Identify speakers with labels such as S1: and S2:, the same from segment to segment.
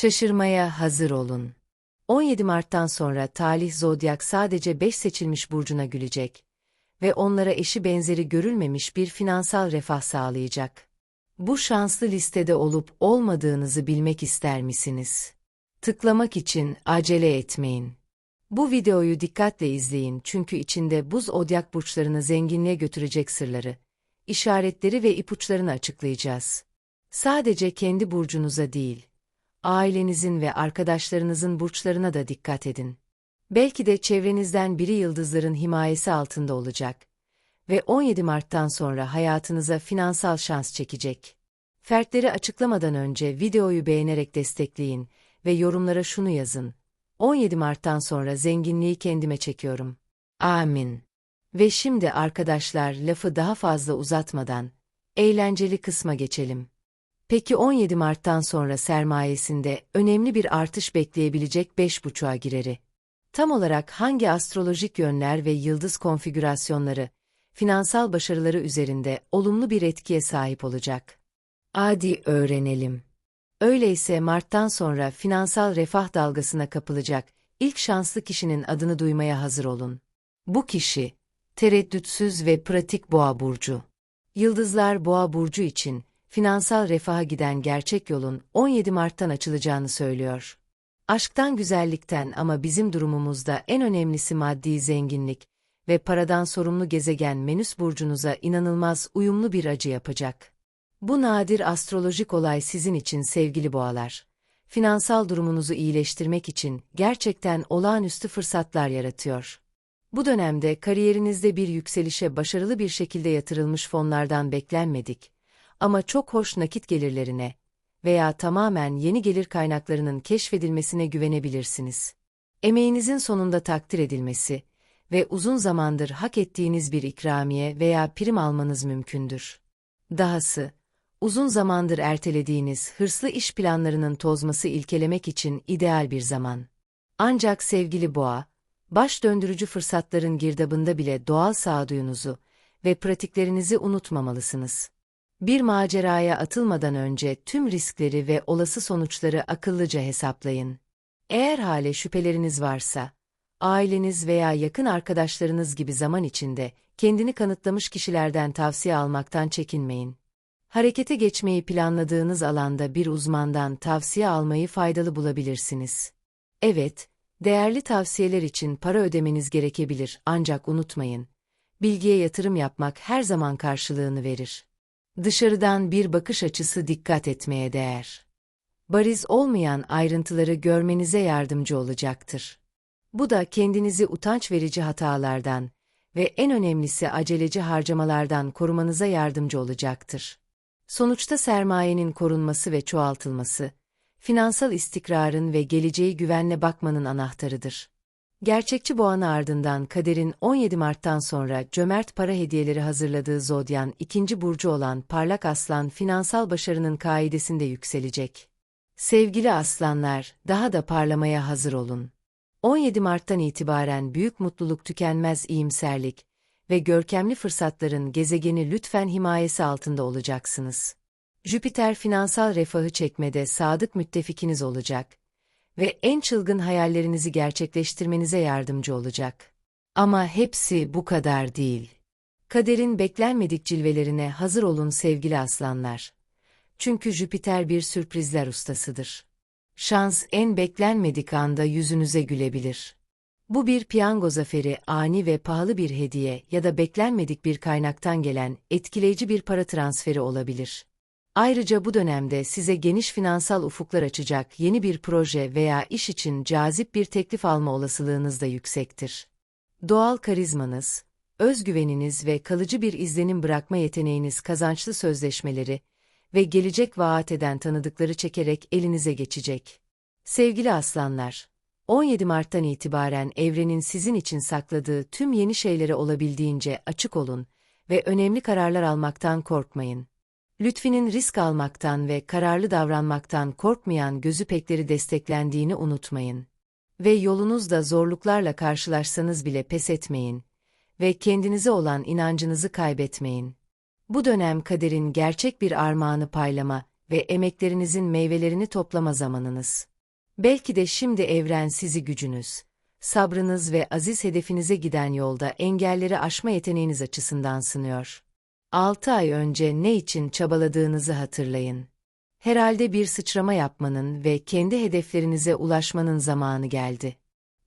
S1: Şaşırmaya hazır olun. 17 Mart'tan sonra talih zodyak sadece 5 seçilmiş burcuna gülecek ve onlara eşi benzeri görülmemiş bir finansal refah sağlayacak. Bu şanslı listede olup olmadığınızı bilmek ister misiniz? Tıklamak için acele etmeyin. Bu videoyu dikkatle izleyin çünkü içinde buz odyak burçlarını zenginliğe götürecek sırları, işaretleri ve ipuçlarını açıklayacağız. Sadece kendi burcunuza değil, ailenizin ve arkadaşlarınızın burçlarına da dikkat edin. Belki de çevrenizden biri yıldızların himayesi altında olacak ve 17 Mart'tan sonra hayatınıza finansal şans çekecek. Fertleri açıklamadan önce videoyu beğenerek destekleyin ve yorumlara şunu yazın. 17 Mart'tan sonra zenginliği kendime çekiyorum. Amin. Ve şimdi arkadaşlar lafı daha fazla uzatmadan, eğlenceli kısma geçelim. Peki 17 Mart'tan sonra sermayesinde önemli bir artış bekleyebilecek 5.5'a gireri. Tam olarak hangi astrolojik yönler ve yıldız konfigürasyonları, finansal başarıları üzerinde olumlu bir etkiye sahip olacak? Adi öğrenelim. Öyleyse Mart'tan sonra finansal refah dalgasına kapılacak ilk şanslı kişinin adını duymaya hazır olun. Bu kişi, tereddütsüz ve pratik boğa burcu. Yıldızlar boğa burcu için, finansal refaha giden gerçek yolun 17 Mart'tan açılacağını söylüyor. Aşktan güzellikten ama bizim durumumuzda en önemlisi maddi zenginlik ve paradan sorumlu gezegen Venüs burcunuza inanılmaz uyumlu bir acı yapacak. Bu nadir astrolojik olay sizin için sevgili boğalar. Finansal durumunuzu iyileştirmek için gerçekten olağanüstü fırsatlar yaratıyor. Bu dönemde kariyerinizde bir yükselişe başarılı bir şekilde yatırılmış fonlardan beklenmedik ama çok hoş nakit gelirlerine veya tamamen yeni gelir kaynaklarının keşfedilmesine güvenebilirsiniz. Emeğinizin sonunda takdir edilmesi ve uzun zamandır hak ettiğiniz bir ikramiye veya prim almanız mümkündür. Dahası, uzun zamandır ertelediğiniz hırslı iş planlarının tozması ilkelemek için ideal bir zaman. Ancak sevgili boğa, baş döndürücü fırsatların girdabında bile doğal sağduyunuzu ve pratiklerinizi unutmamalısınız. Bir maceraya atılmadan önce tüm riskleri ve olası sonuçları akıllıca hesaplayın. Eğer hale şüpheleriniz varsa, aileniz veya yakın arkadaşlarınız gibi zaman içinde kendini kanıtlamış kişilerden tavsiye almaktan çekinmeyin. Harekete geçmeyi planladığınız alanda bir uzmandan tavsiye almayı faydalı bulabilirsiniz. Evet, değerli tavsiyeler için para ödemeniz gerekebilir ancak unutmayın, bilgiye yatırım yapmak her zaman karşılığını verir. Dışarıdan bir bakış açısı dikkat etmeye değer. Bariz olmayan ayrıntıları görmenize yardımcı olacaktır. Bu da kendinizi utanç verici hatalardan ve en önemlisi aceleci harcamalardan korumanıza yardımcı olacaktır. Sonuçta sermayenin korunması ve çoğaltılması, finansal istikrarın ve geleceği güvenle bakmanın anahtarıdır. Gerçekçi boğanı ardından kaderin 17 Mart'tan sonra cömert para hediyeleri hazırladığı zodyan ikinci burcu olan parlak aslan finansal başarının kaidesinde yükselecek. Sevgili aslanlar, daha da parlamaya hazır olun. 17 Mart'tan itibaren büyük mutluluk tükenmez iyimserlik ve görkemli fırsatların gezegeni lütfen himayesi altında olacaksınız. Jüpiter finansal refahı çekmede sadık müttefikiniz olacak ve en çılgın hayallerinizi gerçekleştirmenize yardımcı olacak. Ama hepsi bu kadar değil. Kaderin beklenmedik cilvelerine hazır olun sevgili aslanlar. Çünkü Jüpiter bir sürprizler ustasıdır. Şans en beklenmedik anda yüzünüze gülebilir. Bu bir piyango zaferi, ani ve pahalı bir hediye ya da beklenmedik bir kaynaktan gelen etkileyici bir para transferi olabilir. Ayrıca bu dönemde size geniş finansal ufuklar açacak yeni bir proje veya iş için cazip bir teklif alma olasılığınız da yüksektir. Doğal karizmanız, özgüveniniz ve kalıcı bir izlenim bırakma yeteneğiniz kazançlı sözleşmeleri ve gelecek vaat eden tanıdıkları çekerek elinize geçecek. Sevgili aslanlar, 17 Mart'tan itibaren evrenin sizin için sakladığı tüm yeni şeylere olabildiğince açık olun ve önemli kararlar almaktan korkmayın. Lütfi'nin risk almaktan ve kararlı davranmaktan korkmayan gözü pekleri desteklendiğini unutmayın. Ve yolunuzda zorluklarla karşılaşsanız bile pes etmeyin. Ve kendinize olan inancınızı kaybetmeyin. Bu dönem kaderin gerçek bir armağanı paylama ve emeklerinizin meyvelerini toplama zamanınız. Belki de şimdi evren sizi gücünüz, sabrınız ve aziz hedefinize giden yolda engelleri aşma yeteneğiniz açısından sınıyor. 6 ay önce ne için çabaladığınızı hatırlayın. Herhalde bir sıçrama yapmanın ve kendi hedeflerinize ulaşmanın zamanı geldi.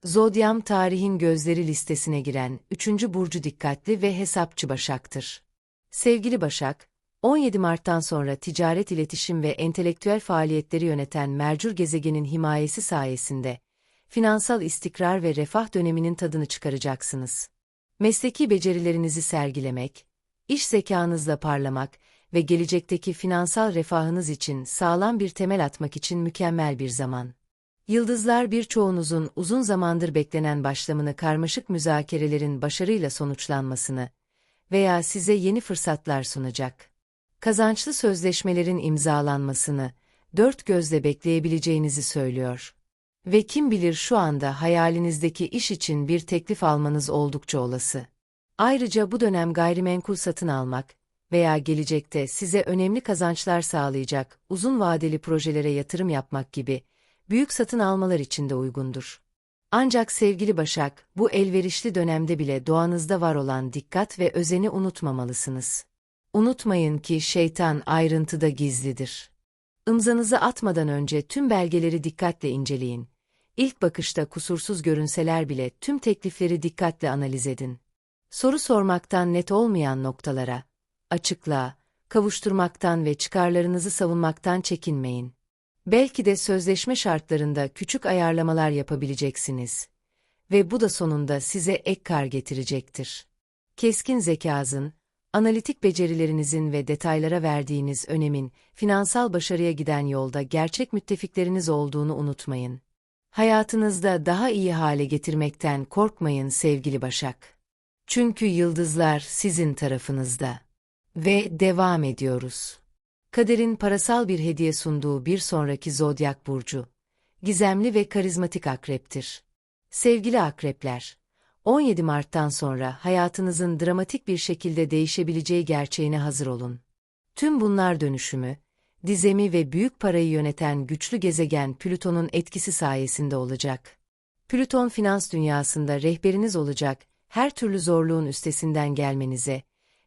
S1: Zodyam tarihin gözleri listesine giren 3. burcu dikkatli ve hesapçı Başak'tır. Sevgili Başak, 17 Mart'tan sonra ticaret iletişim ve entelektüel faaliyetleri yöneten Mercur gezegenin himayesi sayesinde finansal istikrar ve refah döneminin tadını çıkaracaksınız. Mesleki becerilerinizi sergilemek, iş zekanızla parlamak ve gelecekteki finansal refahınız için sağlam bir temel atmak için mükemmel bir zaman. Yıldızlar birçoğunuzun uzun zamandır beklenen başlamını karmaşık müzakerelerin başarıyla sonuçlanmasını veya size yeni fırsatlar sunacak. Kazançlı sözleşmelerin imzalanmasını dört gözle bekleyebileceğinizi söylüyor. Ve kim bilir şu anda hayalinizdeki iş için bir teklif almanız oldukça olası. Ayrıca bu dönem gayrimenkul satın almak veya gelecekte size önemli kazançlar sağlayacak uzun vadeli projelere yatırım yapmak gibi büyük satın almalar için de uygundur. Ancak sevgili Başak, bu elverişli dönemde bile doğanızda var olan dikkat ve özeni unutmamalısınız. Unutmayın ki şeytan ayrıntıda gizlidir. Imzanızı atmadan önce tüm belgeleri dikkatle inceleyin. İlk bakışta kusursuz görünseler bile tüm teklifleri dikkatle analiz edin. Soru sormaktan net olmayan noktalara, açıklığa, kavuşturmaktan ve çıkarlarınızı savunmaktan çekinmeyin. Belki de sözleşme şartlarında küçük ayarlamalar yapabileceksiniz. Ve bu da sonunda size ek kar getirecektir. Keskin zekazın, analitik becerilerinizin ve detaylara verdiğiniz önemin, finansal başarıya giden yolda gerçek müttefikleriniz olduğunu unutmayın. Hayatınızda daha iyi hale getirmekten korkmayın sevgili Başak. Çünkü yıldızlar sizin tarafınızda. Ve devam ediyoruz. Kaderin parasal bir hediye sunduğu bir sonraki zodyak burcu. Gizemli ve karizmatik akreptir. Sevgili akrepler, 17 Mart'tan sonra hayatınızın dramatik bir şekilde değişebileceği gerçeğine hazır olun. Tüm bunlar dönüşümü, dizemi ve büyük parayı yöneten güçlü gezegen Plüton'un etkisi sayesinde olacak. Plüton finans dünyasında rehberiniz olacak, her türlü zorluğun üstesinden gelmenize,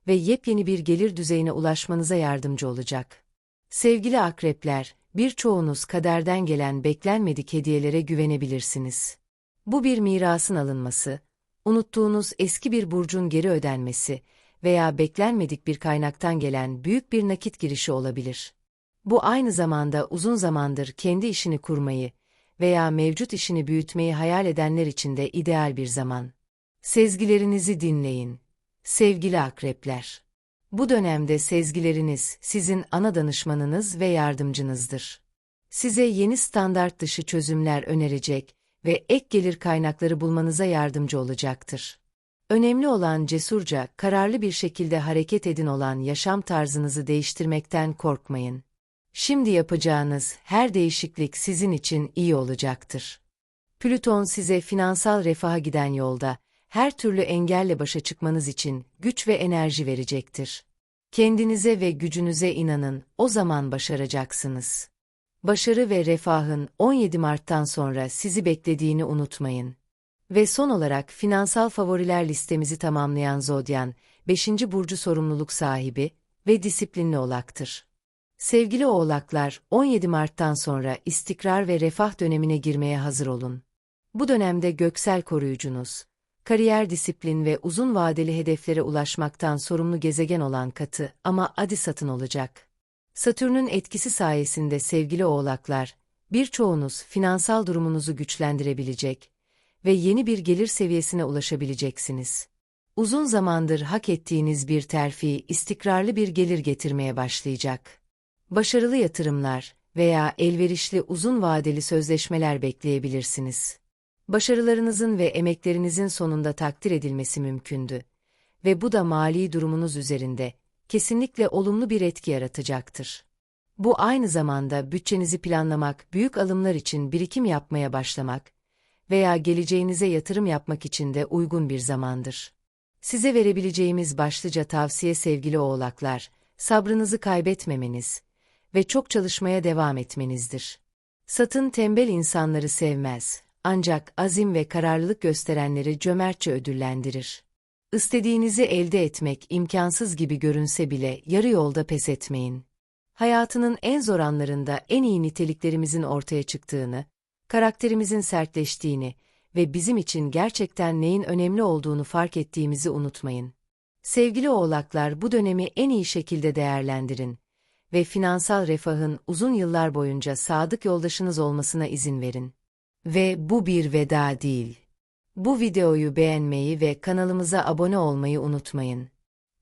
S1: ve yepyeni bir gelir düzeyine ulaşmanıza yardımcı olacak. Sevgili akrepler, birçoğunuz kaderden gelen beklenmedik hediyelere güvenebilirsiniz. Bu bir mirasın alınması, unuttuğunuz eski bir burcun geri ödenmesi veya beklenmedik bir kaynaktan gelen büyük bir nakit girişi olabilir. Bu aynı zamanda uzun zamandır kendi işini kurmayı veya mevcut işini büyütmeyi hayal edenler için de ideal bir zaman. Sezgilerinizi dinleyin. Sevgili akrepler. Bu dönemde sezgileriniz sizin ana danışmanınız ve yardımcınızdır. Size yeni standart dışı çözümler önerecek ve ek gelir kaynakları bulmanıza yardımcı olacaktır. Önemli olan cesurca, kararlı bir şekilde hareket edin olan yaşam tarzınızı değiştirmekten korkmayın. Şimdi yapacağınız her değişiklik sizin için iyi olacaktır. Plüton size finansal refaha giden yolda, her türlü engelle başa çıkmanız için güç ve enerji verecektir. Kendinize ve gücünüze inanın, o zaman başaracaksınız. Başarı ve refahın 17 Mart'tan sonra sizi beklediğini unutmayın. Ve son olarak finansal favoriler listemizi tamamlayan Zodyan, 5. burcu sorumluluk sahibi ve disiplinli olaktır. Sevgili oğlaklar, 17 Mart'tan sonra istikrar ve refah dönemine girmeye hazır olun. Bu dönemde göksel koruyucunuz, kariyer disiplin ve uzun vadeli hedeflere ulaşmaktan sorumlu gezegen olan katı ama adi satın olacak. Satürn'ün etkisi sayesinde sevgili oğlaklar, birçoğunuz finansal durumunuzu güçlendirebilecek ve yeni bir gelir seviyesine ulaşabileceksiniz. Uzun zamandır hak ettiğiniz bir terfi istikrarlı bir gelir getirmeye başlayacak. Başarılı yatırımlar veya elverişli uzun vadeli sözleşmeler bekleyebilirsiniz başarılarınızın ve emeklerinizin sonunda takdir edilmesi mümkündü. Ve bu da mali durumunuz üzerinde kesinlikle olumlu bir etki yaratacaktır. Bu aynı zamanda bütçenizi planlamak, büyük alımlar için birikim yapmaya başlamak veya geleceğinize yatırım yapmak için de uygun bir zamandır. Size verebileceğimiz başlıca tavsiye sevgili oğlaklar, sabrınızı kaybetmemeniz ve çok çalışmaya devam etmenizdir. Satın tembel insanları sevmez, ancak azim ve kararlılık gösterenleri cömertçe ödüllendirir. İstediğinizi elde etmek imkansız gibi görünse bile yarı yolda pes etmeyin. Hayatının en zor anlarında en iyi niteliklerimizin ortaya çıktığını, karakterimizin sertleştiğini ve bizim için gerçekten neyin önemli olduğunu fark ettiğimizi unutmayın. Sevgili oğlaklar bu dönemi en iyi şekilde değerlendirin ve finansal refahın uzun yıllar boyunca sadık yoldaşınız olmasına izin verin. Ve bu bir veda değil. Bu videoyu beğenmeyi ve kanalımıza abone olmayı unutmayın.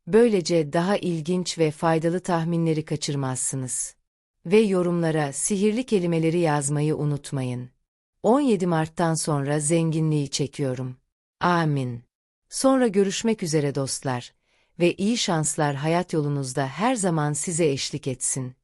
S1: Böylece daha ilginç ve faydalı tahminleri kaçırmazsınız. Ve yorumlara sihirli kelimeleri yazmayı unutmayın. 17 Mart'tan sonra zenginliği çekiyorum. Amin. Sonra görüşmek üzere dostlar ve iyi şanslar hayat yolunuzda her zaman size eşlik etsin.